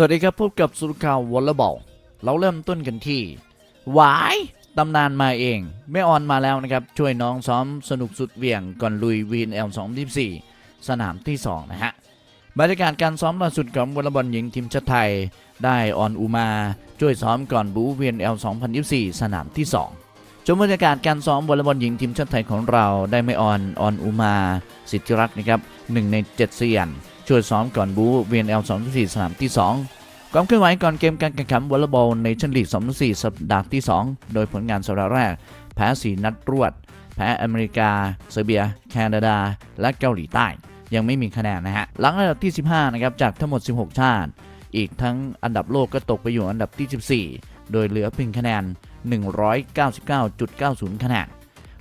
สวัสดีครับพบกับสุรข่าววอลเลย์บอลเราเริ่มต้นกันที่หวายตำนานมาเองแม่ออนมาแล้วนะครับ ช่วยน้องซ้อมสนุกสุดเวียงก่อนลุยวีนเอล2024สนามที่ 2 นะฮะ บรรยากาศการซ้อมล่าสุดของวอลเลย์บอลหญิงทีมชาติไทย ได้ออนอุมา ช่วยซ้อมก่อนบูวียนเอล2024สนามที่ 2 ชมบรรยากาศการซ้อมวอลเลย์บอลหญิงทีมชาติไทยของเราได้ไม่ออนออนอุมา สิทธิรักษ์นะครับหนึ่งในเจ็ดเซียน ช่วยซ้อมก่อนบู VNL 2024สนามที่ 2 ความเคลื่อนไหวก่อนเกมการแข่งขันวอลเลย์บอลในชั่นลีก2 4สัปดาห์ที่ 2 โดยผลงานสัปดาห์แรก แพ้ 4 นัดรวด แพ้อเมริกา เซอร์เบีย แคนาดา และเกาหลีใต้ ยังไม่มีคะแนนนะฮะ หลังอันดับที่ 15 นะครับ จากทั้งหมด 16 ชาติ อีกทั้งอันดับโลกก็ตกไปอยู่อันดับที่ 14 โดยเหลือเพียงคะแนน 199.90 คะแนน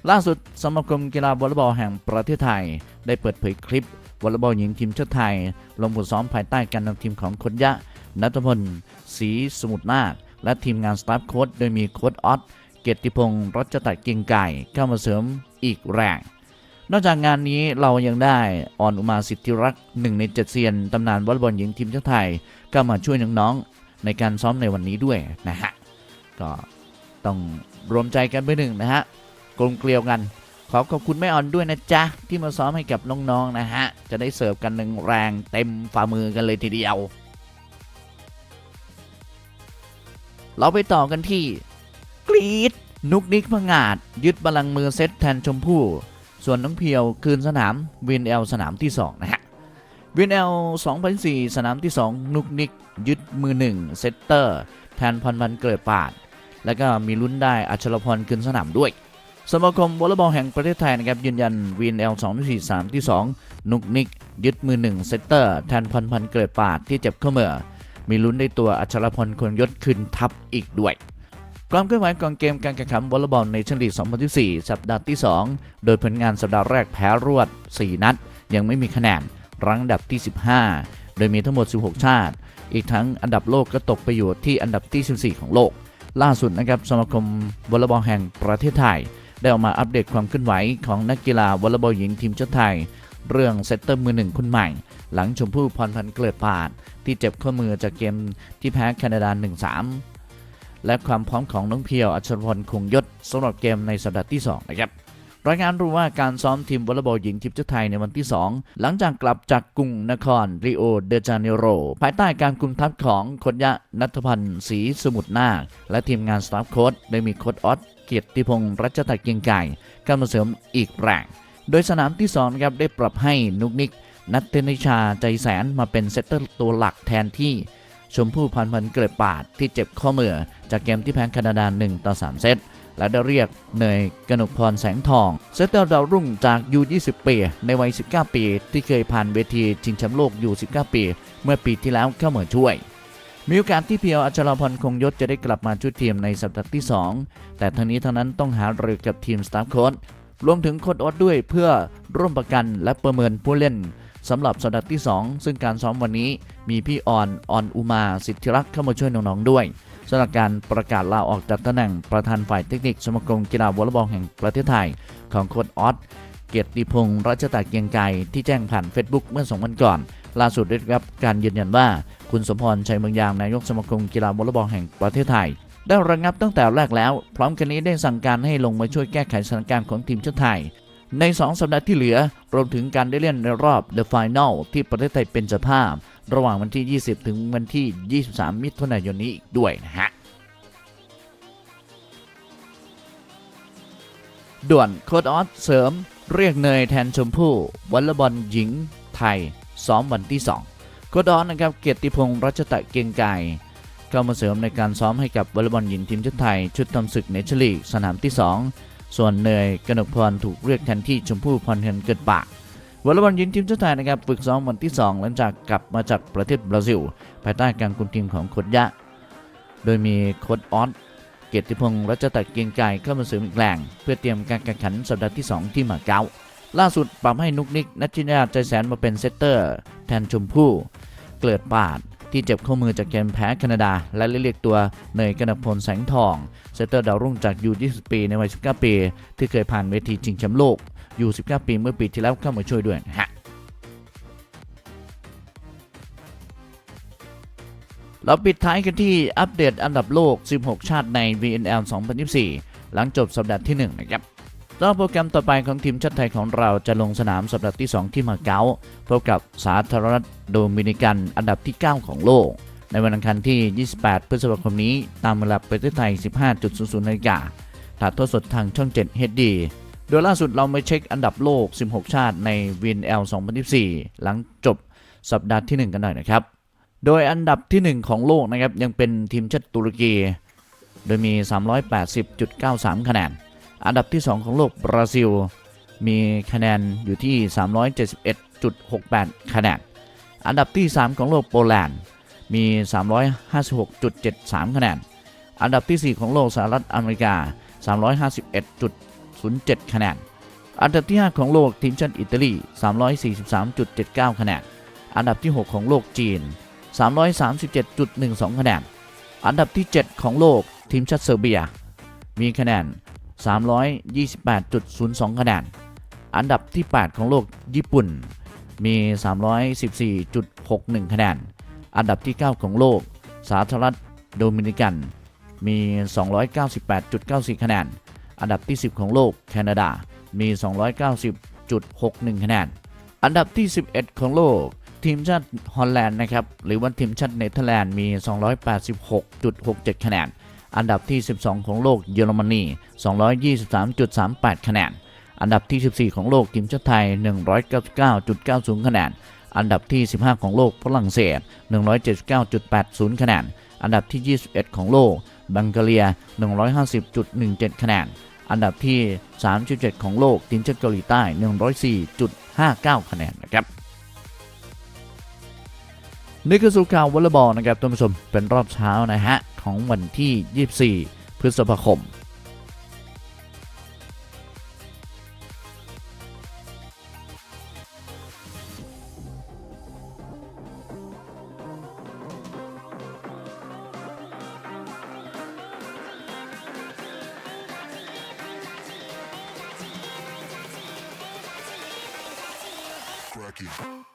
ล่าสุดสมาคมกีฬาวอลเลย์บอลแห่งประเทศไทย ได้เปิดเผยคลิป วอลเลย์บอลหญิงทีมชาติไทย ลงฝึกซ้อมภายใต้การนำทีมของคนยะนัทพลศรีสมุทรนาคและทีมงานสตาฟโค้ชโดยมีโค้ชออสเกียรติพงศ์รัชตัดเกียงไก่เข้ามาเสริมอีกแรงนอกจากงานนี้เรายังได้ออนอุมาสิทธิรักษ์หนึ่งในเจ็ดเซียนตำนานวอลเลย์บอลหญิงทีมชาติไทยก็มาช่วยน้องๆในการซ้อมในวันนี้ด้วยนะฮะก็ต้องรวมใจกันไปหนึ่งนะฮะกลมเกลียวกัน ขอขอบคุณแม่ออนด้วยนะจ๊ะ ที่มาซ้อมให้กับน้องๆนะฮะ จะได้เสิร์ฟกันหนึ่งแรงเต็มฝ่ามือกันเลยทีเดียว เราไปต่อกันที่ กรีดนุกนิกพงาด ยึดบัลลังมือเซตแทนชมพู่ ส่วนน้องเพียวคืนสนามวินเอลสนามที่ 2 นะฮะวินเอล2004 สนามที่ 2 นุกนิก ยึดมือ 1 เซตเตอร์ แทนพรพันเกิดปาด แล้วก็มีลุ้นได้อัชรพรคืนสนามด้วย สมาคมวอลเลย์บอลแห่งประเทศไทยนะครับยืนยันวีนเอล2 4 3ที่2นุกนิก ยึดมือ1เซตเตอร์แทนพันพันเกิดปาดที่เจ็บเข้าเมือมีลุ้นได้ตัวอัชรพลคนยศคืนทัพอีกด้วยความเคลื่อนไหวก่อนเกมการแข่งขันวอลเลย์บอลในชั่นลีก2024สัปดาห์ที่ 2 โดยผลงานสัปดาห์แรกแพ้รวด 4 นัด ยังไม่มีคะแนน รั้งดับที่ 15 โดยมีทั้งหมด 16 ชาติ อีกทั้งอันดับโลกก็ตกไปอยู่ที่อันดับที่ 14 ของโลก ล่าสุดนะครับสมาคมวอลเลย์บอลแห่งประเทศไทย ได้ออกมาอัปเดตความเคลื่อนไหวของนักกีฬาวอลเลย์บอลหญิงทีมชาติไทย เรื่องเซตเตอร์มือหนึ่งคนใหม่ หลังชมพู่พรพันธ์เกิดปาด ที่เจ็บข้อมือจากเกมที่แพ้แคนาดา 1-3 และความพร้อมของน้องเพียวอัชรพลคงยศสำหรับเกมในสัปดาห์ที่ 2 นะครับ รายงานรู้ว่าการซ้อมทีมวอลเลย์บอลหญิงทีมชาติไทยในวันที่ 2 หลังจากกลับจากกรุงนครริโอเดจาเนโร ภายใต้การคุมทัพของโคนยะนัทพันธ์ศรีสมุทรนาค และทีมงานสตาฟโค้ชโดยมีโค้ชออสเกียรติพงศ์รัชตะเกียงไก่เข้ามาเสริมอีกแรงโดยสนามที่2นะครับได้ปรับให้นุกนิก นัทเทนิชาใจแสนมาเป็นเซตเตอร์ตัวหลักแทนที่ชมพู่พันพันเกิดปาดที่เจ็บข้อมือ จากเกมที่แพ้แคนาดา1ต่อ3เซต และได้เรียกเนยกนกพรแสงทองเซตเตอร์ดาวรุ่งจากยู20 ปี ในวัย 19 ปี ที่เคยผ่านเวทีชิงแชมป์โลกยู19 ปี เมื่อปีที่แล้วเข้ามาช่วย มีโอกาสที่เพียวอัชรพรคงยศจะได้กลับมาช่วยทีมในสัปดาห์ที่ 2 แต่ทั้งนี้ทั้งนั้นต้องหารือกับทีมสตาฟโค้ชรวมถึงโค้ชออด้วยเพื่อร่วมประกันและประเมินผู้เล่นสำหรับสัปดาห์ที่ 2 ซึ่งการซ้อมวันนี้มีพี่ออนออนอุมาสิทธิรักษ์เข้ามาช่วยน้องๆด้วย สำหรับการประกาศลาออกจากตำแหน่งประธานฝ่ายเทคนิคสมาคมกีฬาวอลเลย์บอลแห่งประเทศไทย ของโค้ชออสเกียรติพงศ์รัชตะเกียงไกรที่แจ้งผ่าน Facebook เมื่อสองวันก่อน ล่าสุดได้รับการยืนยันว่า คุณสมพรชัยเมืองยางนายกสมาคมกีฬาวอลเลย์บอลแห่งประเทศไทย ได้ระงับตั้งแต่แรกแล้ว พร้อมกันนี้ได้สั่งการให้ลงมาช่วยแก้ไขสถานการณ์ของทีมชาติไทย ใน 2 สัปดาห์ที่เหลือ รวมถึงการได้เล่นในรอบ The Final ที่ประเทศไทยเป็นเจ้าภาพ ระหว่างวันที่ 20 ถึงวันที่ 23 มิถุนายนนี้อีกด้วยนะฮะด่วนโค้ดออสเสริม เรียกเนยแทนชมพู่วอลเลย์บอลหญิงไทยซ้อมวันที่ 2 โค้ดออสนะครับเกียรติพงศ์รัชตะเกียงไก่เข้ามาเสริมในการซ้อมให้กับวอลเลย์บอลหญิงทีมชาติไทย ชุดทำศึกเนชั่นลีกสนามที่ 2 ส่วนเนยกนกพรถูกเรียกแทนที่ชมพู่พรเฮนเกิดปากวอลเลย์บอลหญิงทีมชาติไทยนะครับฝึกซ้อมวันที่ 2 หลังจากกลับมาจากประเทศบราซิล ภายใต้การคุมทีมของโค้ชยะ โดยมีโค้ชออสเกียรติพงศ์รัชตะเกียงไก่เข้ามาเสริมอีกแรงเพื่อเตรียมการแข่งขันสัปดาห์ที่ 2 ที่มาเก๊าล่าสุดปรับให้นุกนิกนัชชินาใจแสนมาเป็นเซตเตอร์ แทนชมพู่เกลือดปาด ที่เจ็บข้อมือจากเกมแพ้แคนาดา และเรียกตัวเนยกนพลแสงทองเซตเตอร์ดาวรุ่งจากยู20 ปีในวัย 19 ปี ที่เคยผ่านเวทีชิงแชมป์โลกยู19 ปีเมื่อปีที่แล้วเข้ามาช่วยด้วยฮะเราปิดท้ายกันที่อัปเดตอันดับโลก 16 ชาติใน VNL 2024 หลังจบสัปดาห์ที่ 1 นะครับ สำหรับโปรแกรมต่อไปของทีมชาติไทยของเราจะลงสนามสัปดาห์ที่ 2 ที่มาเก๊าพบกับสาธารณรัฐโดมินิกันอันดับที่ 9 ของโลก ในวันอังคารที่ 28 พฤษภาคมนี้ ตามเวลาประเทศไทย 15.00 นาฬิกาถ่ายทอดสดทางช่อง 7 HD โดยล่าสุดเรามาเช็คอันดับโลก 16 ชาติใน VNL 2024 หลังจบสัปดาห์ที่ 1 กันหน่อยนะครับ โดยอันดับที่ 1 ของโลกนะครับยังเป็นทีมชาติตุรกี โดยมี 380.93 คะแนน อันดับที่ 2 ของโลกบราซิล มีคะแนนอยู่ที่ 371.68 คะแนน อันดับที่ 3 ของโลกโปแลนด์ มี 356.73 คะแนน อันดับที่ 4 ของโลกสหรัฐอเมริกา 351.07 คะแนน อันดับที่ 5 ของโลกทีมชาติอิตาลี 343.79 คะแนน อันดับที่ 6 ของโลกจีน 337.12 คะแนน อันดับที่ 7 ของโลกทีมชาติเซอร์เบีย มีคะแนน 328.02 คะแนน อันดับที่ 8 ของโลกญี่ปุ่น มี 314.61 คะแนน อันดับที่ 9 ของโลก สาธารณรัฐโดมินิกัน มี 298.94 คะแนน อันดับที่ 10 ของโลกแคนาดา มี 290.61 คะแนน อันดับที่ 11 ของโลกทีมชาติฮอลแลนด์นะครับ หรือว่าทีมชาติเนเธอร์แลนด์มี 286.67 คะแนน อันดับที่ 12 ของโลกเยอรมนี 223.38 คะแนน อันดับที่ 14 ของโลกทีมชาติไทย 199.90 คะแนน อันดับที่ 15 ของโลกฝรั่งเศส 179.80 คะแนน อันดับที่ 21 ของโลกบังกาเรีย 150.17 คะแนน อันดับที่ 37 ของโลกทีมชาติเกาหลีใต้ 104.59 คะแนนนะครับนี่คือสุข่าววอลเลย์บอลนะครับท่านผู้ชมเป็นรอบเช้านะฮะ ของวันที่ 24 พฤษภาคม Cracky.